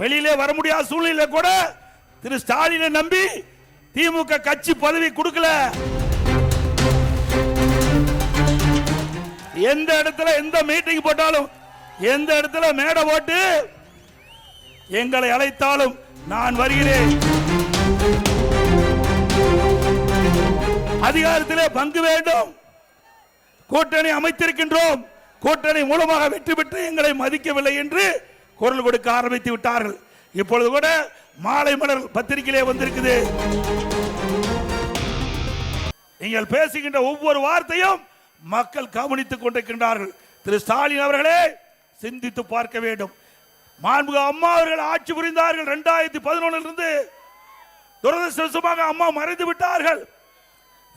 வெளியிலே வர முடியாத சூழ்நிலை கூட திரு ஸ்டாலினை நம்பி திமுக கட்சி பதவி கொடுக்கல. எந்த இடத்துல எந்த மீட்டிங் போட்டாலும் எந்த இடத்துல மேடை போட்டு எங்களை அழைத்தாலும் நான் வருகிறேன். அதிகாரத்திலே பங்கு வேண்டும். கூட்டணி அமைத்திருக்கின்றோம். கூட்டணி மூலமாக வெற்றி பெற்று எங்களை மதிக்கவில்லை என்று குரல் கொடுக்க ஆரம்பித்து விட்டார்கள். இப்பொழுது கூட மாலை மலர் பத்திரிகையிலே வந்திருக்குது. நீங்கள் பேசுகின்ற ஒவ்வொரு வார்த்தையும் மக்கள் கவனித்துக் கொண்டிருக்கின்றார்கள். திரு ஸ்டாலின் அவர்களே சிந்தித்து பார்க்க வேண்டும். மாண்புக அம்மா அவர்கள் ஆட்சி புரிந்தார்கள் இரண்டாயிரத்தி பதினொன்னிலிருந்து. துரதிருஷ்டமாக அம்மா மறைந்து விட்டார்கள்.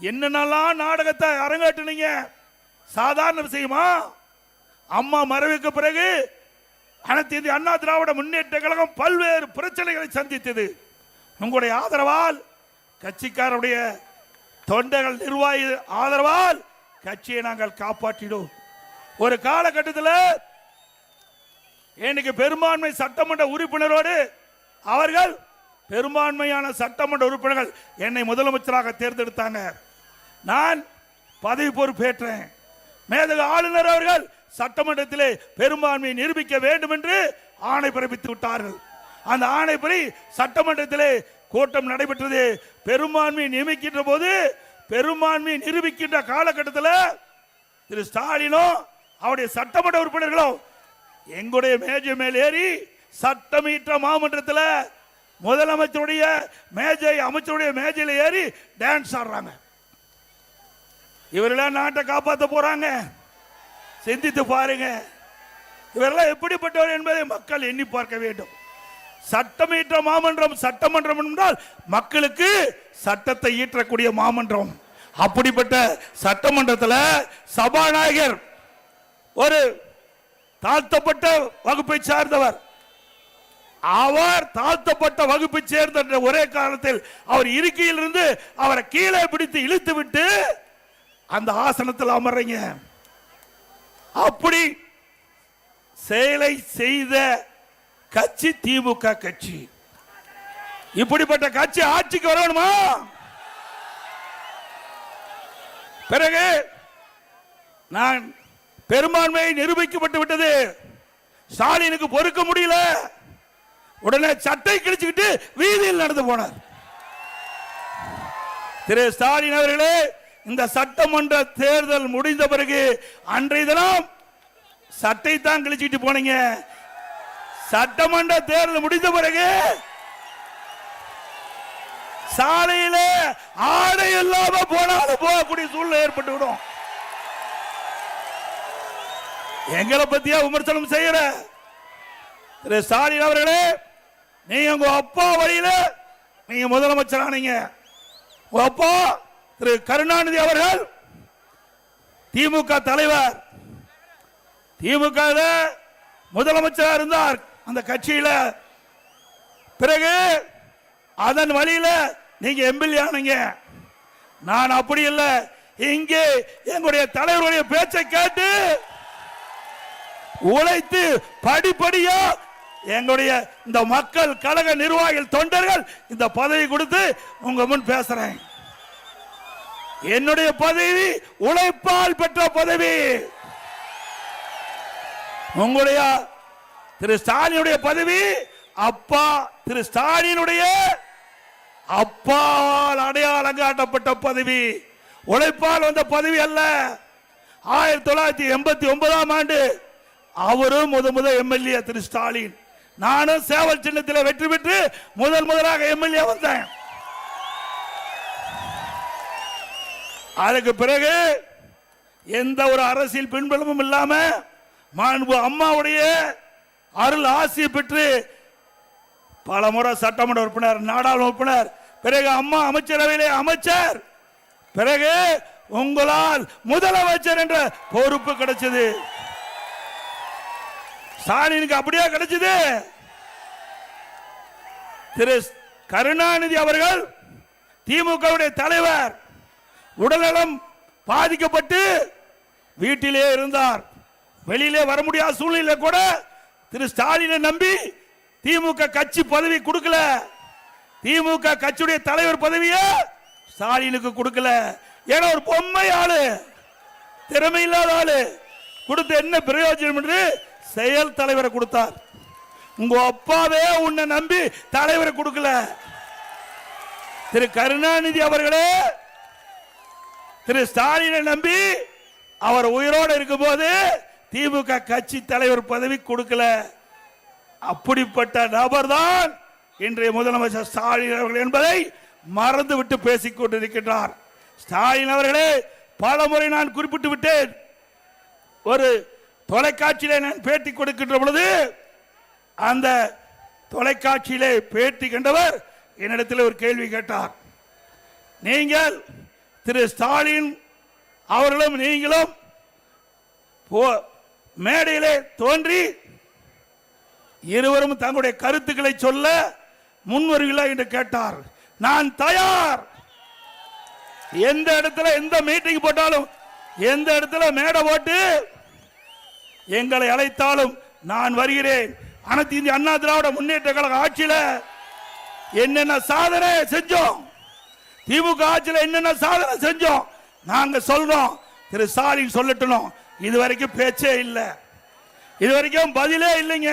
என்னென்னலாம் நாடகத்தை அரங்கேற்றினீங்க? சாதாரண விஷயமா? அம்மா மறைவுக்கு பிறகு அனைத்து இந்திய அண்ணா திராவிட முன்னேற்ற கழகம் பல்வேறு பிரச்சனைகளை சந்தித்தது. உங்களுடைய ஆதரவால் கட்சிக்காரருடைய தொண்டர்கள் நிர்வாகி ஆதரவால் கட்சியை நாங்கள் காப்பாற்றினோம். ஒரு காலகட்டத்தில் இன்னைக்கு பெரும்பான்மை சட்டமன்ற உறுப்பினரோடு அவர்கள் பெரும்பான்மையான சட்டமன்ற உறுப்பினர்கள் என்னை முதலமைச்சராக தேர்ந்தெடுத்தாங்க. நான் பதவி பொறுப்பேற்றேன். மேதக ஆளுநர் அவர்கள் சட்டமன்றத்திலே பெரும்பான்மையை நிரூபிக்க வேண்டும் என்று ஆணை பிறப்பித்து விட்டார்கள். அந்த ஆணைப்படி சட்டமன்றத்திலே கூட்டம் நடைபெற்றது. பெரும்பான்மையை நியமிக்கின்ற போது பெரும்பான்மையை நிரூபிக்கின்ற காலகட்டத்தில் திரு ஸ்டாலினும் அவருடைய சட்டமன்ற உறுப்பினர்களும் எங்களுடைய மேஜை மேல் ஏறி சட்டமீற்ற மாமன்றத்தில் முதலமைச்சருடைய மேஜை அமைச்சருடைய மேஜையில் ஏறி டான்ஸ் ஆடுறாங்க. இவரெல்லாம் நாட்டை காப்பாற்ற போறாங்க. சிந்தித்து பாருங்க. இவரெல்லாம் எப்படிப்பட்டவர் என்பதை மக்கள் எண்ணி பார்க்க வேண்டும். சட்டமீற்ற மாமன்றம் சட்டமன்றம் என்றால் மக்களுக்கு சட்டத்தை ஈற்றக்கூடிய மாமன்றம். அப்படிப்பட்ட சட்டமன்றத்தில் சபாநாயகர் ஒரு தாழ்த்தப்பட்ட வகுப்பை சார்ந்தவர் அவர் தாழ்த்தப்பட்ட வகுப்பை சேர்ந்த என்ற ஒரே காரணத்தில் அவர் இருக்கையில் இருந்து அவரை கீழே பிடித்து இழுத்து விட்டு அந்த ஆசனத்தில் அமர்றீங்க. அப்படி செயலை செய்த கட்சி திமுக கட்சி. இப்படிப்பட்ட கட்சி ஆட்சிக்கு வரணுமா? பிறகு நான் பெரும்பான்மை நிரூபிக்கப்பட்டு விட்டது. ஸ்டாலினுக்கு பொறுக்க முடியல. உடனே சட்டை கிழிச்சுக்கிட்டு வீதியில் நடந்து போனார். திரு ஸ்டாலின் அவர்களே இந்த சட்டமன்ற தேர்தல் முடிந்த பிறகு அன்றைய தினம் சட்டை தான் கிழிச்சிட்டு போனீங்க. சட்டமன்ற தேர்தல் முடிந்த பிறகு சாலையில ஆடை இல்லாம போனாலும் போகக்கூடிய சூழ்நிலை ஏற்பட்டு விடும். எங்களை பத்தியா விமர்சனம் செய்யற? திரு ஸ்டாலின் அவர்களே நீங்க உங்க அப்பா வழியில நீங்க முதலமைச்சர் ஆனீங்க. உங்க அப்பா திரு கருணாநிதி அவர்கள் திமுக தலைவர். திமுக முதலமைச்சராக இருந்தார். அந்த கட்சியில. பிறகு அதன் வழியில நீங்க எம்எல்ஏ ஆனீங்க. நான் அப்படி இல்லை. இங்கே எங்களுடைய தலைவருடைய பேச்சை கேட்டு உழைத்து படிப்படியா எங்களுடைய இந்த மக்கள் கழக நிர்வாகிகள் தொண்டர்கள் இந்த பதவி கொடுத்து உங்க முன் பேசுறேன். என்னுடைய பதவி உழைப்பால் பெற்ற பதவி. உங்களுடைய திரு ஸ்டாலினுடைய பதவி அப்பா திரு ஸ்டாலினுடைய அப்பாவால் அடையாளம் காட்டப்பட்ட பதவி. உழைப்பால் வந்த பதவி அல்ல. ஆயிரத்தி தொள்ளாயிரத்தி எண்பத்தி ஒன்பதாம் ஆண்டு அவரும் முத முத எம்எல்ஏ திரு ஸ்டாலின். நானும் சேவல் சின்னத்தில் வெற்றி பெற்று முதல் முதலாக எம்எல்ஏ வந்தேன். அதுக்கு பிறகு எந்த ஒரு அரசியல் பின்பலமும் இல்லாம மாண்பு அம்மாவுடைய அருள் ஆசியை பெற்று பல முறை சட்டமன்ற உறுப்பினர் நாடாளுமன்ற உறுப்பினர் பிறகு அம்மா அமைச்சரவையிலே அமைச்சர் பிறகு உங்களால் முதலமைச்சர் என்ற பொறுப்பு கிடைச்சது. ஸ்டாலினுக்கு அப்படியே கிடைச்சது. திரு கருணாநிதி அவர்கள் திமுகவுடைய தலைவர் உடல்நலம் பாதிக்கப்பட்டு வீட்டிலே இருந்தார். வெளியிலே வர முடியாத சூழ்நிலை கூட திரு ஸ்டாலினை நம்பி திமுக கட்சி பதவி கொடுக்கல. திமுக கட்சியுடைய தலைவர் பதவியை ஸ்டாலினுக்கு கொடுக்கல. ஏன்னா ஒரு பொம்மை ஆளு திறமை இல்லாத ஆளு. கொடுத்த என்ன பிரயோஜனம் என்று செயல் தலைவரை கொடுத்தார். உங்க அப்பாவே உன்னை நம்பி தலைவரை கொடுக்கல. திரு கருணாநிதி அவர்களே திரு ஸ்டாலினை நம்பி அவர் உயிரோடு இருக்கும்போது திமுக கட்சி தலைவர் பதவி கொடுக்கல. அப்படிப்பட்ட நபர் தான் இன்றைய முதலமைச்சர் ஸ்டாலின் அவர்கள் என்பதை மறந்துவிட்டு பேசிக் கொண்டிருக்கின்றார். ஸ்டாலின் அவர்களே பல முறை நான் குறிப்பிட்டு விட்டேன். ஒரு தொலைக்காட்சியிலே நான் பேட்டி கொடுக்கின்ற பொழுது அந்த தொலைக்காட்சியிலே பேட்டி கண்டவர் என்னிடத்தில் ஒரு கேள்வி கேட்டார். நீங்கள் திரு ஸ்டாலின் அவர்களும் நீங்களும் போ- மேடையிலே தோன்றி இருவரும் தங்களுடைய கருத்துக்களை சொல்ல முன்வருகிறா என்று கேட்டார். நான் தயார். எந்த இடத்துல எந்த மீட்டிங் போட்டாலும் எந்த இடத்துல மேடை போட்டு எங்களை அழைத்தாலும் நான் வருகிறேன். அனைத்து இந்திய அண்ணா திராவிட முன்னேற்ற கழக ஆட்சியில என்னென்ன சாதனை செஞ்சோம்? திமுக ஆட்சியில் என்னென்ன சாதனை செஞ்சோம்? நாங்க சொல்றோம். திரு ஸ்டாலின் சொல்லட்டணும் இது வரைக்கும் பேச்சே இல்லை. இது வரைக்கும் பதிலே இல்லைங்க.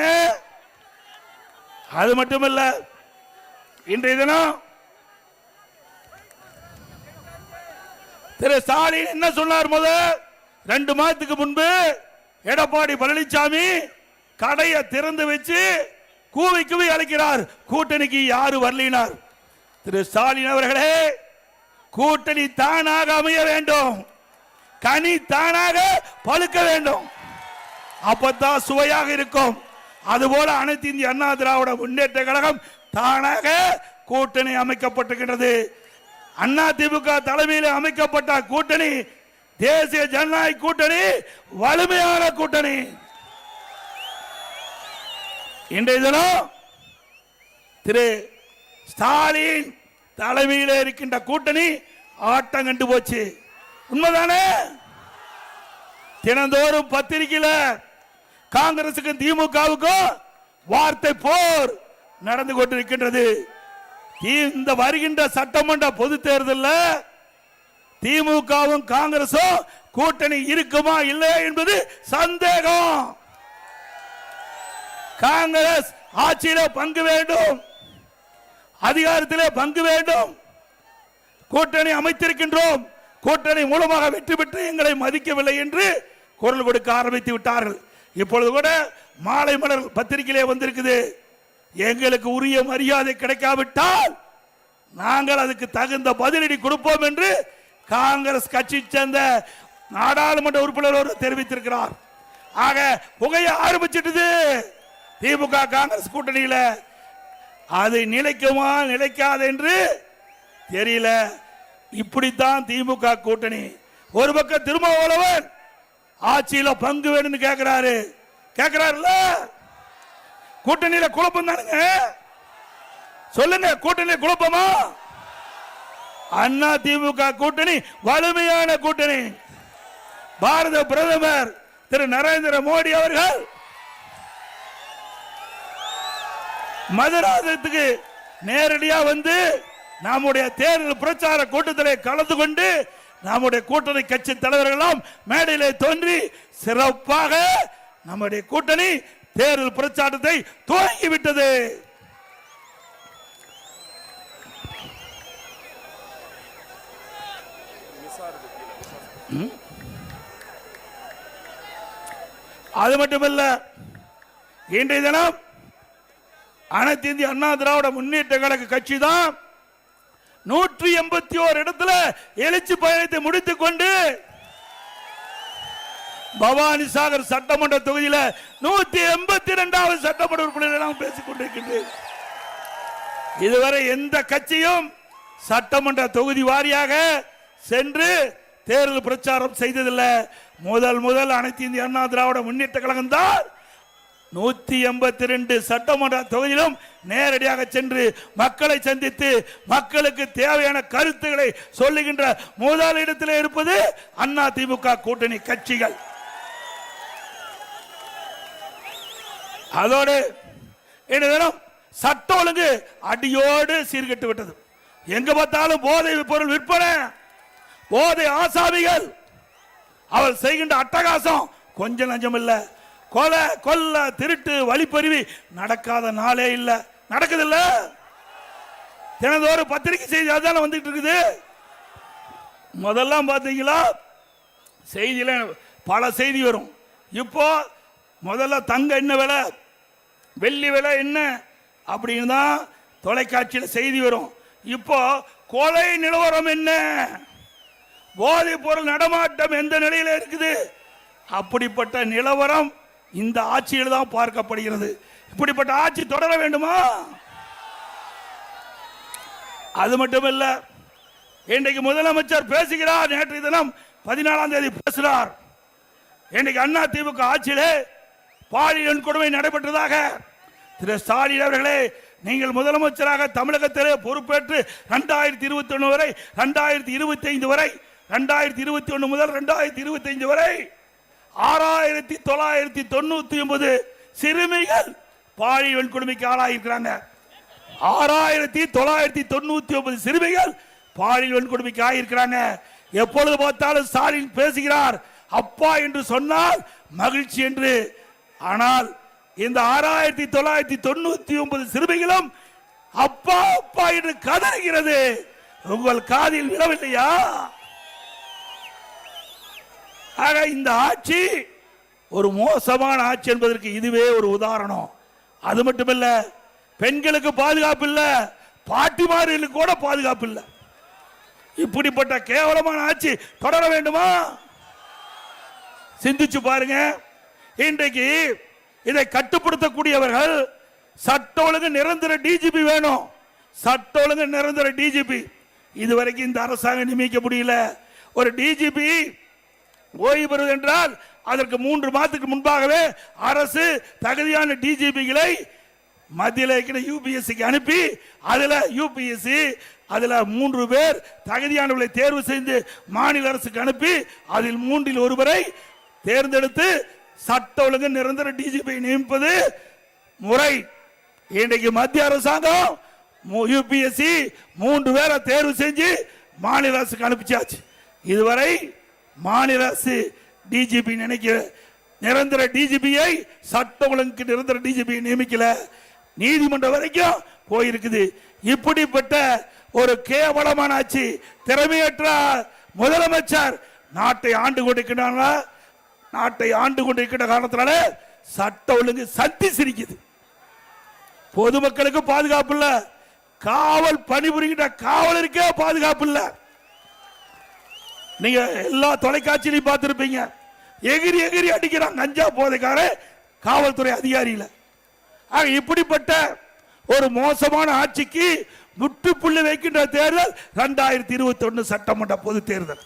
அது மட்டும் இல்ல இன்றைய தினம் திரு ஸ்டாலின் என்ன சொன்னார் முத? ரெண்டு மாதத்துக்கு முன்பு எடப்பாடி பழனிசாமி கடையை திறந்து வச்சு கூவி கூவி அழைக்கிறார். கூட்டணிக்கு யாரு வரலினார்? திரு ஸ்டாலின் அவர்களே. கூட்டணி தானாக அமைய வேண்டும். கனி தானாக பழுக்க வேண்டும். அப்பதான் சுவையாக இருக்கும். அதுபோல அனைத்து இந்திய அண்ணா திராவிட முன்னேற்ற கழகம் தானாக கூட்டணி அமைக்கப்பட்டிருக்கின்றது. அண்ணா திமுக தலைமையில் அமைக்கப்பட்ட கூட்டணி தேசிய ஜனநாயக கூட்டணி வலிமையான கூட்டணி. இன்றைய தினம் திரு ஸ்டாலின் தலைமையில் இருக்கின்ற கூட்டணி ஆட்டம் கண்டு போச்சு. உண்மைதானே? தினந்தோறும் பத்திரிகையில காங்கிரசுக்கும் திமுகவுக்கும் வார்த்தை போர் நடந்து கொண்டிருக்கின்றது. இந்த வருகின்ற சட்டமன்ற பொது தேர்தலில் திமுகவும் காங்கிரசும் கூட்டணி இருக்குமா இல்லையா என்பது சந்தேகம். காங்கிரஸ் ஆட்சியில பங்கு வேண்டும். அதிகாரத்திலே பங்கு வேண்டும். கூட்டணி அமைத்திருக்கின்றோம். கூட்டணி மூலமாக வெற்றி பெற்று எங்களை மதிக்கவில்லை என்று குரல் கொடுக்க ஆரம்பித்து விட்டார்கள். இப்பொழுது கூட மாலை மலர் பத்திரிகையிலே வந்திருக்குது. எங்களுக்கு உரிய மரியாதை கிடைக்காவிட்டால் நாங்கள் அதுக்கு தகுந்த பதிலடி கொடுப்போம் என்று காங்கிரஸ் கட்சி சேர்ந்த நாடாளுமன்ற உறுப்பினர் ஒரு தெரிவித்திருக்கிறார். ஆக புகைய ஆரம்பிச்சிட்டது. திமுக காங்கிரஸ் கூட்டணியில் அது நிலைக்குமா நிலைக்காது என்று தெரியல. இப்படித்தான் திமுக கூட்டணி. ஒரு பக்கம் திருமாவளவன் ஆட்சியில பங்கு வேணும்னு கேட்கிறாரு கேக்குறாருல்ல? கூட்டணியில குழப்பம் தானுங்க. சொல்லுங்க கூட்டணி குழப்பமா? அண்ணா திமுக கூட்டணி வலிமையான கூட்டணி. பாரத பிரதமர் திரு நரேந்திர மோடி அவர்கள் மதுராதத்துக்கு நேரடியா வந்து நம்முடைய தேர்தல் பிரச்சார கூட்டத்தில் கலந்து கொண்டு நம்முடைய கூட்டணி கட்சி தலைவர்களெல்லாம் மேடையிலே தோன்றி சிறப்பாக நம்முடைய கூட்டணி தேர்தல் பிரச்சாரத்தை துவங்கி விட்டது அது மட்டுமல்ல இன்றைய தினம் அனைத்து இந்திய அண்ணா திராவிட முன்னேற்ற கழக கட்சி தான் நூற்றி எண்பத்தி ஓரு இடத்துல எழுச்சி பயணத்தை முடித்துக் கொண்டு பவானி சாகர் சட்டமன்ற தொகுதியில் நூத்தி எண்பத்தி இரண்டாவது சட்டமன்ற உறுப்பினர் பேசிக் கொண்டிருக்கின்றேன் இதுவரை எந்த கட்சியும் சட்டமன்ற தொகுதி வாரியாக சென்று தேர்தல் பிரச்சாரம் செய்ததில்லை. முதல் முதல் அனைத்து இந்திய அண்ணா திராவிட முன்னேற்ற கழகம் தான் நூத்தி எண்பத்தி ரெண்டு சட்டமன்ற தொகுதியிலும் நேரடியாக சென்று மக்களை சந்தித்து மக்களுக்கு தேவையான கருத்துக்களை சொல்லுகின்ற முதல் இடத்தில் இருப்பது அண்ணா திமுக கூட்டணி கட்சிகள். அதோடு என்ன தினம் சட்ட ஒழுங்கு அடியோடு சீர்கெட்டு விட்டது. எங்க பார்த்தாலும் போதை பொருள் விற்பனை போதை ஆசாமிகள். அவள் செய்கின்ற அட்டகாசம் கொஞ்சம் நஞ்சம் இல்லை கொலை கொல்ல திருட்டு வழிப்பறிவி நடக்காத நாளே இல்லை. நடக்குது இல்ல தினந்தோறும் பத்திரிகை செய்தி அதான வந்துட்டு இருக்குது. முதல்லாம் பார்த்தீங்களா செய்தியில பல செய்தி வரும். இப்போ முதல்ல தங்க என்ன விலை? வெள்ளி விலை என்ன? அப்படின்னு தான் தொலைக்காட்சியில் செய்தி வரும். இப்போ கொலை நிலவரம் என்ன? போதைப் பொருள் நடமாட்டம் எந்த நிலையில இருக்குது? அப்படிப்பட்ட நிலவரம் இந்த ஆட்சியில் தான் பார்க்கப்படுகிறது. இப்படிப்பட்ட ஆட்சி தொடர வேண்டுமா? அது மட்டுமல்ல இன்றைக்கு முதலமைச்சர் பேசுகிறார் நேற்று தினம் பதினாலாம் தேதி பேசுகிறார் இன்றைக்கு அண்ணா திமுக ஆட்சியிலே பாலியல் கொடுமை நடைபெற்றதாக திரு ஸ்டாலின் அவர்களே நீங்கள் முதலமைச்சராக தமிழகத்திலே பொறுப்பேற்று ரெண்டாயிரத்தி இருபத்தி ஒன்று வரை ரெண்டாயிரத்தி இருபத்தி ஐந்து வரை ரெண்டாயிரத்தி இருபத்தி ஒன்று முதல் ரெண்டாயிரத்தி இருபத்தி ஐந்து வரை ஆறாயிரத்தி தொள்ளாயிரத்தி தொண்ணூத்தி ஒன்பது சிறுமிகள் பாலியல் வன்கொடுமைக்கு ஆளாயிருக்கிறாங்க ஆறாயிரத்தி தொள்ளாயிரத்தி தொண்ணூத்தி ஒன்பது சிறுமிகள் பாலியல் வன்கொடுமைக்கு ஆகியிருக்கிறாங்க எப்பொழுது பார்த்தாலும் ஸ்டாலின் பேசுகிறார் அப்பா என்று சொன்னால் மகிழ்ச்சி என்று. ஆனால் இந்த ஆறாயிரத்தி தொள்ளாயிரத்தி தொண்ணூத்தி ஒன்பது சிறுமிகளும் அப்பா அப்பா என்று கதறுகிறது. உங்கள் காதில் விழவில்லையா? ஆக இந்த ஆட்சி ஒரு மோசமான ஆட்சி என்பதற்கு இதுவே ஒரு உதாரணம். அது மட்டுமல்ல பெண்களுக்கு பாதுகாப்பு இல்லை பாட்டிமார்களுக்கு கூட பாதுகாப்பு இல்லை. இப்படிப்பட்ட கேவலமான ஆட்சி தொடர வேண்டுமா? சிந்திச்சு பாருங்க. இன்றைக்கு இதை கட்டுப்படுத்தக்கூடியவர்கள் சட்ட ஒழுங்கு நிரந்தர டிஜிபி வேணும். சட்ட ஒழுங்கு நிரந்தர டிஜிபி இதுவரைக்கும் இந்த அரசாங்கம் நியமிக்க முடியல. ஒரு டிஜிபி ஓய்வு பெறுவது என்றால் அதற்கு மூன்று மாதத்துக்கு முன்பாகவே அரசு தகுதியான டிஜிபிகளை மத்தியில் இருக்கிற யூபிஎஸ்சிக்கு அனுப்பி அதில் யூபிஎஸ்சி அதில் மூன்று பேர் தகுதியானவர்களை தேர்வு செய்து மாநில அரசுக்கு அனுப்பி அதில் மூன்றில் ஒருவரை தேர்ந்தெடுத்து சட்ட ஒழுங்கு நிரந்தர டிஜிபி நியமிப்பது முறை. இன்றைக்கு மத்திய அரசாங்கம் யூபிஎஸ்சி மூன்று பேரை தேர்வு செஞ்சு மாநில அரசுக்கு அனுப்பிச்சாச்சு. இதுவரை மாநில அரசு டிஜிபி நினைக்கிற நிரந்தர டிஜிபியை சட்ட ஒழுங்கு நிரந்தர டிஜிபியை நியமிக்கல. நீதிமன்றம் வரைக்கும் போயிருக்குது. இப்படிப்பட்ட ஒரு கேவலமான ஆட்சி திறமையற்ற முதலமைச்சர் நாட்டை ஆண்டு கொண்டிருக்கிறாங்களா நாட்டை ஆண்டு கொண்டிருக்கிற காரணத்தினால சட்ட ஒழுங்கு சக்தி சிரிக்குது. பொதுமக்களுக்கு பாதுகாப்பு இல்லை. காவல் பணிபுரிகின்ற காவலருக்கே பாதுகாப்பு இல்லை. நீங்க எல்லா தொலைக்காட்சியிலையும் பார்த்துருப்பீங்க. எகிரி எகிரி அடிக்கிறான் கஞ்சா போதைக்கார காவல்துறை அதிகாரியில. ஆக இப்படிப்பட்ட ஒரு மோசமான ஆட்சிக்கு முற்றுப்புள்ளி வைக்கின்ற தேர்தல் ரெண்டாயிரத்தி இருபத்தி ஒன்று சட்டமன்ற பொது தேர்தல்.